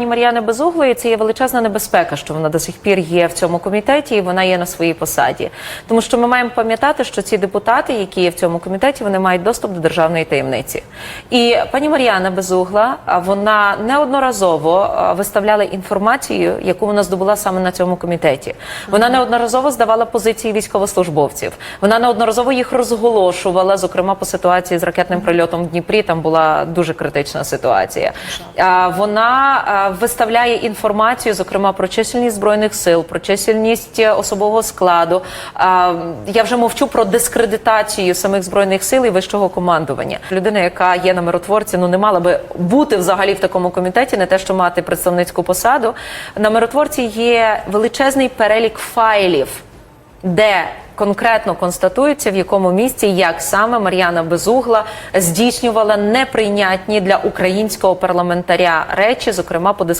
Пані Мар'яни Безуглої це є величезна небезпека, що вона до сих пір є в цьому комітеті і вона є на своїй посаді. Тому що ми маємо пам'ятати, що ці депутати, які є в цьому комітеті, вони мають доступ до державної таємниці. І пані Мар'яна Безугла, вона неодноразово виставляла інформацію, яку вона здобула саме на цьому комітеті. Вона неодноразово здавала позиції військовослужбовців. Вона неодноразово їх розголошувала, зокрема по ситуації з ракетним прильотом в Дніпрі. Там була дуже критична ситуація. Вона виставляє інформацію, зокрема про чисельність збройних сил, про чисельність е, особового складу. Я вже мовчу про дискредитацію самих збройних сил і вищого командування. Людина, яка є на миротворці, ну не мала би бути взагалі в такому комітеті, не те, що мати представницьку посаду. На миротворці є величезний перелік файлів де конкретно констатується, в якому місці як саме Мар'яна Безугла здійснювала неприйнятні для українського парламентаря речі, зокрема по